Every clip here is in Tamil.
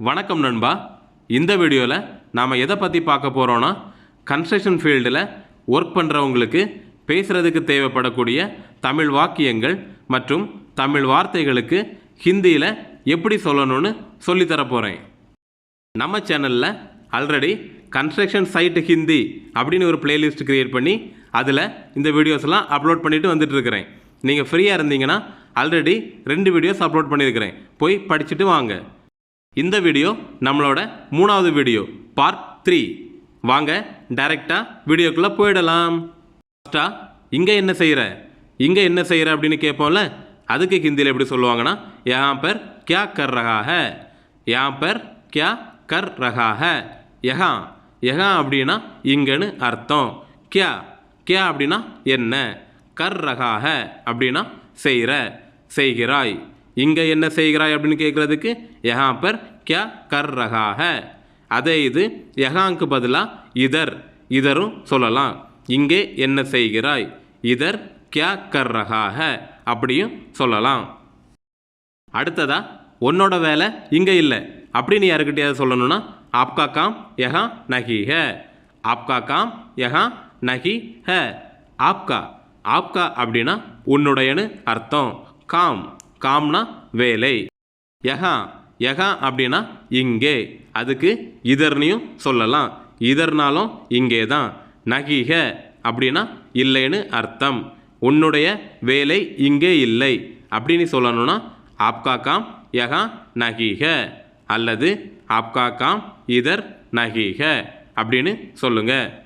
வணக்கம் நண்பா. இந்த வீடியோவில் நாம் எதை பற்றி பார்க்க போகிறோன்னா கன்ஸ்ட்ரக்ஷன் ஃபீல்டில் ஒர்க் பண்ணுறவங்களுக்கு பேசுகிறதுக்கு தேவைப்படக்கூடிய தமிழ் வாக்கியங்கள் மற்றும் தமிழ் வார்த்தைகளுக்கு ஹிந்தியில் எப்படி சொல்லணும்னு சொல்லித்தர போகிறேன் நம்ம சேனலில் ஆல்ரெடி கன்ஸ்ட்ரக்ஷன் சைட்டு ஹிந்தி அப்படின்னு ஒரு பிளேலிஸ்ட் க்ரியேட் பண்ணி அதில் இந்த வீடியோஸ்லாம் அப்லோட் பண்ணிட்டு வந்துட்டுருக்கிறேன் நீங்கள் ஃப்ரீயாக இருந்தீங்கன்னா ஆல்ரெடி ரெண்டு வீடியோஸ் அப்லோட் பண்ணியிருக்கிறேன் போய் படிச்சுட்டு வாங்க. இந்த வீடியோ நம்மளோட மூணாவது வீடியோ பார்ட் த்ரீ வாங்க டைரெக்டாக வீடியோக்குள்ளே போயிடலாம். ஃபஸ்ட்டாக இங்கே என்ன செய்கிற இங்கே என்ன செய்கிற அப்படின்னு கேட்போம்ல அதுக்கு ஹிந்தியில் எப்படி சொல்லுவாங்கன்னா யஹாं பர் கியா கர் ரகா ஹ யஹாं பர் கியா கர் ரகா ஹ யகா யகா அப்படின்னா இங்கன்னு அர்த்தம். கியா. கியா அப்படின்னா என்ன? கர் ரகா ஹ அப்படின்னா செய்கிற செய்கிறாய். இங்கே என்ன செய்கிறாய் அப்படின்னு கேட்குறதுக்கு யஹாं பர் கியா கர் ரஹா அதே இது யஹாங்க்கு பதிலாக இதர். இதரும் சொல்லலாம். இங்கே என்ன செய்கிறாய்? இதர் கியா கர் ரஹா அப்படியும் சொல்லலாம். அடுத்ததா உன்னோட வேலை இங்கே இல்லை. அப்படின்னு யாருக்கிட்டையாவது சொல்லணும்னா ஆப்கா காம் யஹா நகி ஹ. ஆப்கா காம் யஹா நகி ஹ. ஆப்கா. ஆப்கா அப்படின்னா உன்னுடையன்னு அர்த்தம். காம். காம்னா வேலை. யகா யகா அப்படின்னா இங்கே. அதுக்கு இதர்னையும் சொல்லலாம். இதர்னாலும் இங்கே தான். நகிக அப்படின்னா இல்லைன்னு அர்த்தம். உன்னுடைய வேலை இங்கே இல்லை. அப்படின்னு சொல்லணும்னா ஆப்கா காம் யகா நகிக. அல்லது ஆப்கா காம் இதர் நகிக அப்படின்னு சொல்லுங்க.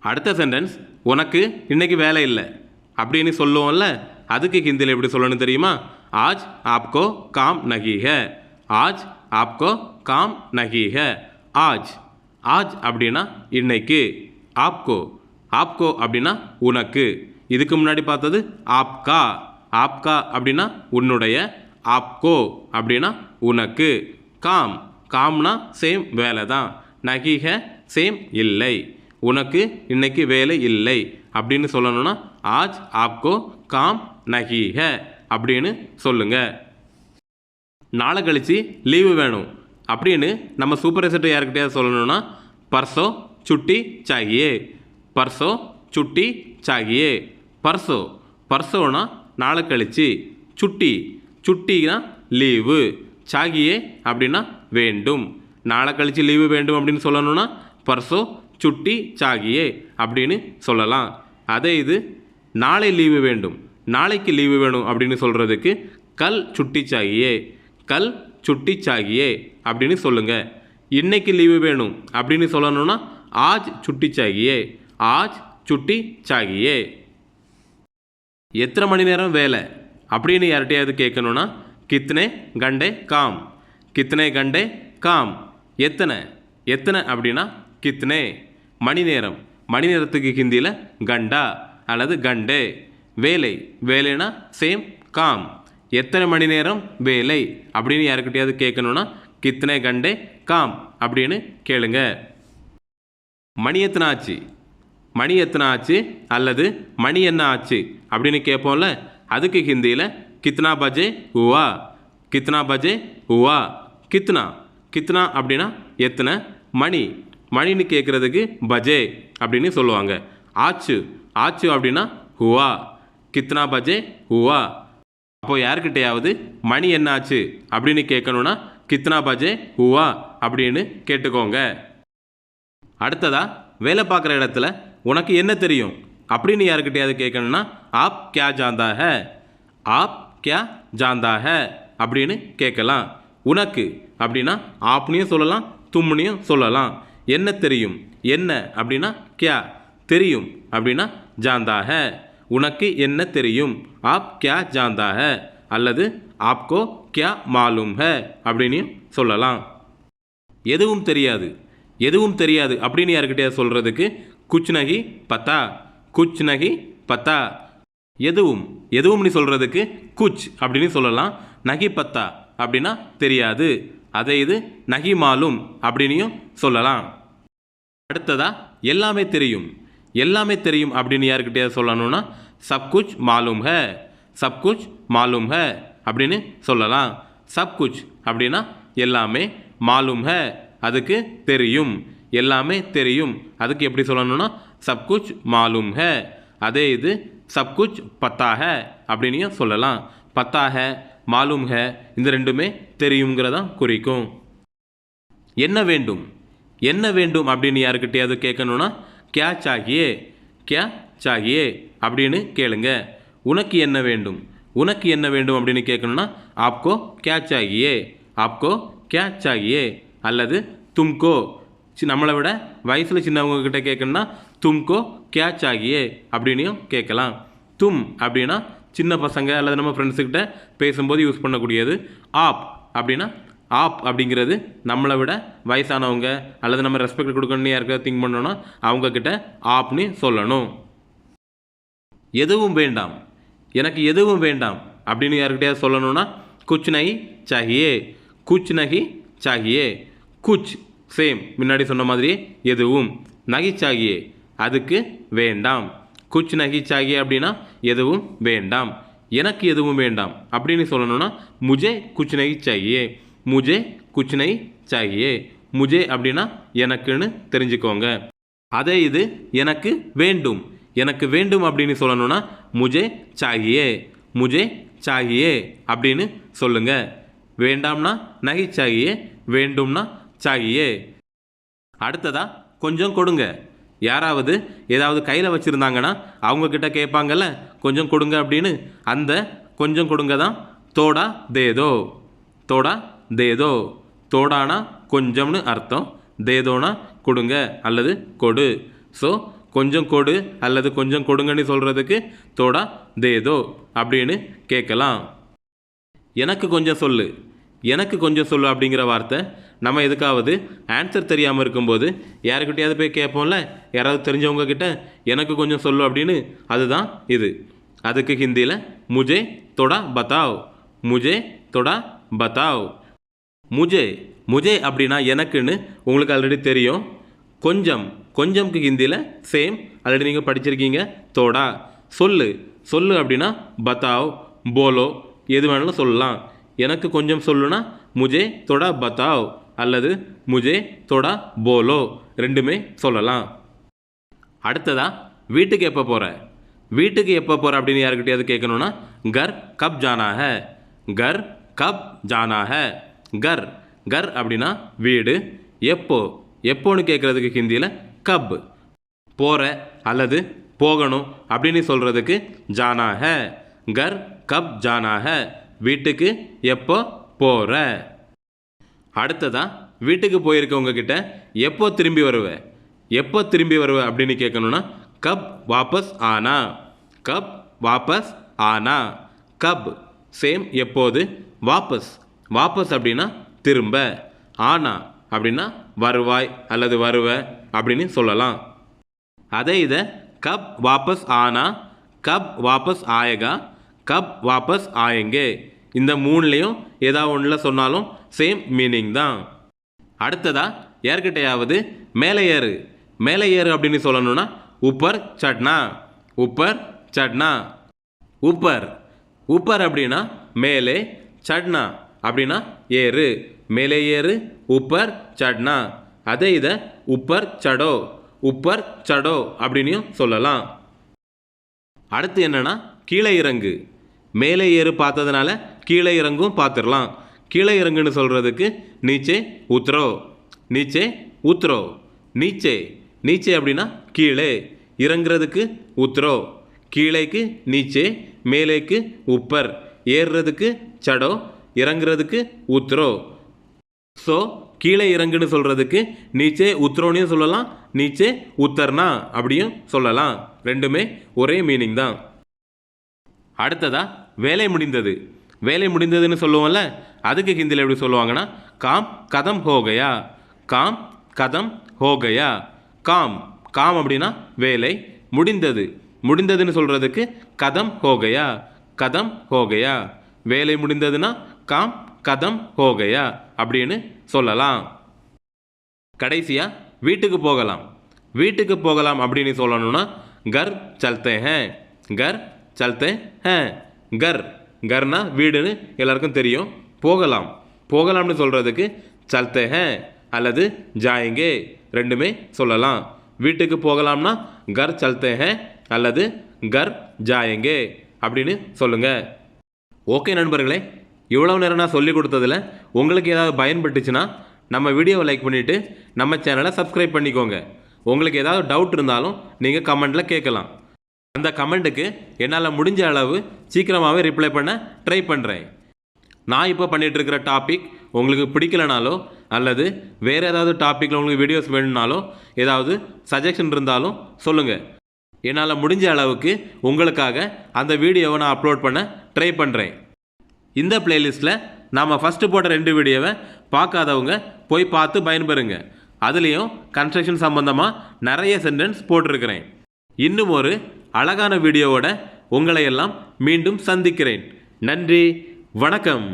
அடுத்த சென்டென்ஸ் உனக்கு இன்னைக்கு வேலை இல்லை. அப்படின்னு சொல்லுவோம்ல அதுக்கு ஹிந்தியில் எப்படி சொல்லணும் தெரியுமா? ஆஜ் ஆப்கோ காம் நகி ஹே ஆஜ் ஆப்கோ காம் நகி ஹே ஆஜ். ஆஜ் அப்படின்னா இன்னைக்கு. ஆப்கோ. ஆப்கோ அப்படின்னா உனக்கு. இதுக்கு முன்னாடி பார்த்தது ஆப்கா. ஆப்கா அப்படின்னா உன்னுடைய. ஆப்கோ அப்படின்னா உனக்கு. காம். காம்னா சேம் வேலை தான் நகிக சேம் இல்லை. உனக்கு இன்னைக்கு வேலை இல்லை அப்படின்னு சொல்லணும்னா ஆஜ் ஆப்கோ காம் நகி ஹ அப்படின்னு சொல்லுங்க. நாளை கழிச்சு லீவு வேணும். அப்படின்னு நம்ம சூப்பர்வைசர்ட்ட யாருக்கிட்டையாவது சொல்லணும்னா பர்சோ சுட்டி சாகியே. பர்சோ சுட்டி சாகியே. பர்சோ பர்சோனா நாளை கழிச்சு சுட்டி. சுட்டினா லீவு சாகியே அப்படின்னா வேண்டும். நாளை கழிச்சு லீவு வேண்டும் அப்படின்னு சொல்லணும்னா பர்சோ சுட்டி சாகியே அப்படின்னு சொல்லலாம். அதே இது நாளை லீவு வேண்டும். நாளைக்கு லீவு வேணும் அப்படின்னு சொல்கிறதுக்கு கல் சுட்டிச்சாகியே கல் சுட்டிச்சாகியே அப்படின்னு சொல்லுங்கள் இன்னைக்கு லீவு வேணும் அப்படின்னு சொல்லணும்னா ஆஜ் சுட்டி சாகியே ஆஜ் சுட்டி சாகியே எத்தனை மணி நேரம் வேலை? அப்படின்னு யார்கிட்டயாவது கேட்கணும்னா கித்தனை கண்டே காம். கித்தனை கண்டே காம். எத்தனை? எத்தனை அப்படின்னா கித்தனை மணி நேரம். மணி நேரத்துக்கு ஹிந்தியில் கண்டா அல்லது கண்டே. வேலை. வேலைனா சேம் காம் எத்தனை மணி நேரம்? வேலை. அப்படின்னு யாருக்கிட்டையாவது கேட்கணும்னா கித்தனை கண்டே காம் அப்படின்னு கேளுங்க. மணி எத்தனை ஆச்சு? மணி எத்தனை ஆச்சு? அல்லது மணி என்ன ஆச்சு? அப்படின்னு கேட்போம்ல அதுக்கு ஹிந்தியில் கித்னா பஜே உவா. கித்னா பஜே உவா. கித்னா. கித்னா அப்படின்னா எத்தனை? மணி. மணின்னு கேட்குறதுக்கு பஜே அப்படின்னு சொல்லுவாங்க. ஆச்சு. ஆச்சு அப்படின்னா ஹுவா கித்னா பஜே ஹுவா. அப்போ யாருக்கிட்டையாவது மணி என்னாச்சு? அப்படின்னு கேட்கணும்னா கித்னா பஜே ஹுவா அப்படின்னு கேட்டுக்கோங்க. அடுத்ததா வேலை பார்க்குற இடத்துல உனக்கு என்ன தெரியும்? அப்படின்னு யாருக்கிட்டையாவது கேட்கணும்னா ஆப் கியா ஜாந்தா ஹ ஆப் கியா ஜாந்தா ஹ அப்படின்னு கேட்கலாம். உனக்கு அப்படின்னா ஆப்னையும் சொல்லலாம் தும்முனையும் சொல்லலாம். என்ன தெரியும்? என்ன அப்படின்னா கியா. தெரியும் அப்படின்னா ஜாந்தா ஹே உனக்கு என்ன தெரியும்? ஆப் கியா ஜாந்தா ஹ அல்லது ஆப்கோ கியா மாலூம் ஹ அப்படின்னு சொல்லலாம். எதுவும் தெரியாது. எதுவும் தெரியாது அப்படின்னு யாருக்கிட்டே சொல்கிறதுக்கு குச் நகி பத்தா. குச் நகி பத்தா. எதுவும். எதுவும்னு சொல்கிறதுக்கு குச் அப்படின்னு சொல்லலாம். நகி பத்தா அப்படின்னா தெரியாது. அதே இது நகி மாலும் அப்படின்னும் சொல்லலாம். அடுத்ததா எல்லாமே தெரியும். எல்லாமே தெரியும் அப்படின்னு யாருக்கிட்டே சொல்லணும்னா சப் குச் மாலூம் ஹ சப் குச் மாலூம் ஹே அப்படின்னு சொல்லலாம். சப்குச் அப்படின்னா எல்லாமே மாலும் ஹ அதுக்கு தெரியும். எல்லாமே தெரியும். அதுக்கு எப்படி சொல்லணும்னா சப்குச் மாலும் ஹ அதே இது சப்குச் பத்தா அப்படின்னும் சொல்லலாம். பத்தா ஹே மாலும் ஹே இந்த ரெண்டுமே தெரியுங்கிறதான் குறிக்கும். என்ன வேண்டும்? என்ன வேண்டும் அப்படின்னு யாருக்கிட்டையாவது கேட்கணுன்னா கியா சாகியே? கியா சாகியே? அப்படின்னு கேளுங்க. உனக்கு என்ன வேண்டும்? உனக்கு என்ன வேண்டும்? அப்படின்னு கேட்கணும்னா ஆப்கோ கேட்ச் சாகியே? ஆப்கோ கேட்ச் சாகியே? அல்லது தும்கோ? சி- நம்மளை விட வயசில் சின்னவங்கக்கிட்ட கேட்கணுன்னா கேட்கணும்னா தும்கோ கேட்ச் சாகியே? அப்படின்னும் கேட்கலாம் தும் அப்படின்னா சின்ன பசங்க அல்லது நம்ம ஃப்ரெண்ட்ஸுக்கிட்ட பேசும்போது யூஸ் பண்ணக்கூடியது ஆப் அப்படின்னா ஆப் அப்படிங்கிறது நம்மளை விட வயசானவங்க அல்லது நம்ம ரெஸ்பெக்ட் கொடுக்கணும்னு யாருக்காவது திங்க் பண்ணோன்னா அவங்கக்கிட்ட ஆப்னு சொல்லணும். எதுவும் வேண்டாம். எனக்கு எதுவும் வேண்டாம் அப்படின்னு யாருக்கிட்டயாவது சொல்லணும்னா குச் நகி சாகியே குச் நகி சாகியே குச். சேம் முன்னாடி சொன்ன மாதிரி எதுவும். நகி சாகியே அதுக்கு வேண்டாம். குச் நகி சாகியே அப்படின்னா எதுவும் வேண்டாம். எனக்கு எதுவும் வேண்டாம் அப்படின்னு சொல்லணும்னா முஜே குச் நகி சாகியே முஜே குச்சினை சாகியே முஜே அப்படின்னா எனக்குன்னு தெரிஞ்சுக்கோங்க அதே இது எனக்கு வேண்டும் எனக்கு வேண்டும் அப்படின்னு சொல்லணும்னா முஜே சாகியே முஜே சாகியே அப்படின்னு சொல்லுங்க. வேண்டாம்னா நகை சாகியே வேண்டும்னா சாகியே அடுத்ததா கொஞ்சம் கொடுங்க யாராவது ஏதாவது கையில் வச்சுருந்தாங்கன்னா அவங்கக்கிட்ட கேட்பாங்கல்ல கொஞ்சம் கொடுங்க அப்படின்னு அந்த கொஞ்சம் கொடுங்க தான் தோடா தேதோ தோடா தேதோ தோடானா கொஞ்சம்னு அர்த்தம். தேதோனா கொடுங்க அல்லது கொடு. ஸோ கொஞ்சம் கொடு அல்லது கொஞ்சம் கொடுங்கன்னு சொல்கிறதுக்கு தோடா தேதோ அப்படின்னு கேட்கலாம். எனக்கு கொஞ்சம் சொல்லு. எனக்கு கொஞ்சம் சொல்லு அப்படிங்கிற வார்த்தை. நம்ம எதுக்காவது ஆன்சர் தெரியாமல் இருக்கும்போது யாருக்கிட்டையாவது போய் கேட்போம்ல? யாராவது தெரிஞ்சவங்க கிட்ட எனக்கு கொஞ்சம் சொல்லு அப்படின்னு? அதுதான் இது. அதுக்கு ஹிந்தியில் முஜே தொடா பத்தாவ் முஜே தொடா பத்தாவ் முஜே முஜே அப்படின்னா எனக்குன்னு உங்களுக்கு ஆல்ரெடி தெரியும். கொஞ்சம் கொஞ்சம்க்கு ஹிந்தியில் சேம் ஆல்ரெடி நீங்கள் படிச்சிருக்கீங்க. தோடா. சொல்லு. சொல்லு அப்படின்னா பத்தாவ் போலோ எது வேணாலும் சொல்லலாம். எனக்கு கொஞ்சம் சொல்லுனா முஜே தொடா பத்தாவ். அல்லது முஜே தொடா போலோ. ரெண்டுமே சொல்லலாம். அடுத்ததா வீட்டுக்கு எப்போ போகிற வீட்டுக்கு எப்போ போகிற அப்படின்னு யாருக்கிட்டையாவது கேட்கணுன்னா கர் கப் ஜானா கர் கப் ஜானா கர். கர் அப்படின்னா வீடு. எப்போ? எப்போன்னு கேட்குறதுக்கு ஹிந்தியில் கப். போகிற அல்லது போகணும் அப்படின்னு சொல்கிறதுக்கு ஜானாக. கர் கப் ஜானாக. வீட்டுக்கு எப்போ போகிற அடுத்ததாக வீட்டுக்கு போயிருக்கவங்க கிட்ட எப்போ திரும்பி வருவ? எப்போ திரும்பி வருவ அப்படின்னு கேட்கணுன்னா கப் வாபஸ் ஆனா. கப் வாபஸ் ஆனா. கப் சேம் எப்போது? வாபஸ். வாபஸ் அப்படின்னா திரும்ப. ஆனா அப்படின்னா வருவாய் அல்லது வருவ அப்படின்னு சொல்லலாம். அதே இதை கப் வாபஸ் ஆனா கப் வாபஸ் ஆயேகா கப் வாபஸ் ஆயங்கே. இந்த மூணுலேயும் ஏதாவது ஒன்றில் சொன்னாலும் சேம் மீனிங் தான். அடுத்ததா யார்கிட்டையாவது மேலே ஏறு. மேலே ஏறு அப்படின்னு சொல்லணும்னா உப்பர் சட்னா. உப்பர் சட்னா. உப்பர். உப்பர் அப்படின்னா மேலே சட்னா. அப்படின்னா ஏறு. மேலே ஏறு உப்பர் சட்னா. அதே இதை உப்பர் சடோ உப்பர் சடோ அப்படின்னும் சொல்லலாம். அடுத்து என்னென்னா கீழே இறங்கு. மேலே ஏறு பார்த்ததுனால கீழே இறங்கும் பார்த்துடலாம். கீழே இறங்குன்னு சொல்கிறதுக்கு நீச்சே உத்ரோ. நீச்சே உத்ரோ. நீச்சே. நீச்சே அப்படின்னா கீழே. இறங்குறதுக்கு உத்ரோ. கீழேக்கு நீச்சே மேலேக்கு உப்பர். ஏறுறதுக்கு சடோ இறங்குறதுக்கு உத்ரோ. ஸோ கீழே இறங்குன்னு சொல்கிறதுக்கு நீச்சே உத்ரோனையும் சொல்லலாம் நீச்சே உத்தர்னா அப்படியும் சொல்லலாம். ரெண்டுமே ஒரே மீனிங் தான். அடுத்ததா வேலை முடிந்தது. வேலை முடிந்ததுன்னு சொல்லுவோம்ல அதுக்கு ஹிந்தியில் எப்படி சொல்லுவாங்கன்னா காம் கதம் ஹோகயா. காம் கதம் ஹோகயா. காம் காம் அப்படின்னா வேலை முடிந்தது. முடிந்ததுன்னு சொல்கிறதுக்கு கதம் ஹோகயா. கதம் ஹோகயா. வேலை முடிந்ததுன்னா காம் கதம் ஹோகயா அப்படின்னு சொல்லலாம். கடைசியாக வீட்டுக்கு போகலாம். வீட்டுக்கு போகலாம் அப்படின்னு சொல்லணும்னா கர் சல்தே ஹேன் கர் சல்தே ஹேன் கர். கர்னா வீடுன்னு எல்லாருக்கும் தெரியும். போகலாம். போகலாம்னு சொல்கிறதுக்கு சல்தே ஹே அல்லது ஜாயங்கே ரெண்டுமே சொல்லலாம். வீட்டுக்கு போகலாம்னா கர் சல்தே ஹே அல்லது கர் ஜாயங்கே அப்படின்னு சொல்லுங்கள் ஓகே நண்பர்களே இவ்வளோ நேரம் நான் சொல்லி கொடுத்ததில் உங்களுக்கு ஏதாவது பயன்பட்டுச்சுன்னா நம்ம வீடியோவை லைக் பண்ணிவிட்டு நம்ம சேனலை சப்ஸ்கிரைப் பண்ணிக்கோங்க. உங்களுக்கு ஏதாவது டவுட் இருந்தாலும் நீங்கள் கமெண்ட்டில் கேட்கலாம். அந்த கமெண்ட்டுக்கு என்னால் முடிஞ்ச அளவு சீக்கிரமாகவே ரிப்ளை பண்ண ட்ரை பண்ணுறேன் நான் இப்போ பண்ணிகிட்ருக்கிற டாபிக் உங்களுக்கு பிடிக்கலனாலோ அல்லது வேறு ஏதாவது டாப்பிக்கில் உங்களுக்கு வீடியோஸ் வேணும்னாலோ ஏதாவது சஜஷன் இருந்தாலும் சொல்லுங்கள் என்னால் முடிஞ்ச அளவுக்கு உங்களுக்காக அந்த வீடியோவை நான் அப்லோட் பண்ண ட்ரை பண்ணுறேன் இந்த பிளேலிஸ்ட்டில் நாம் ஃபஸ்ட்டு போட்ட ரெண்டு வீடியோவை பார்க்காதவங்க போய் பார்த்து பயன்பெறுங்க. அதுலேயும் கன்ஸ்ட்ரக்ஷன் சம்மந்தமாக நிறைய சென்டென்ஸ் போட்டிருக்கிறேன். இன்னும் ஒரு அழகான வீடியோவோட உங்களையெல்லாம் மீண்டும் சந்திக்கிறேன். நன்றி வணக்கம்.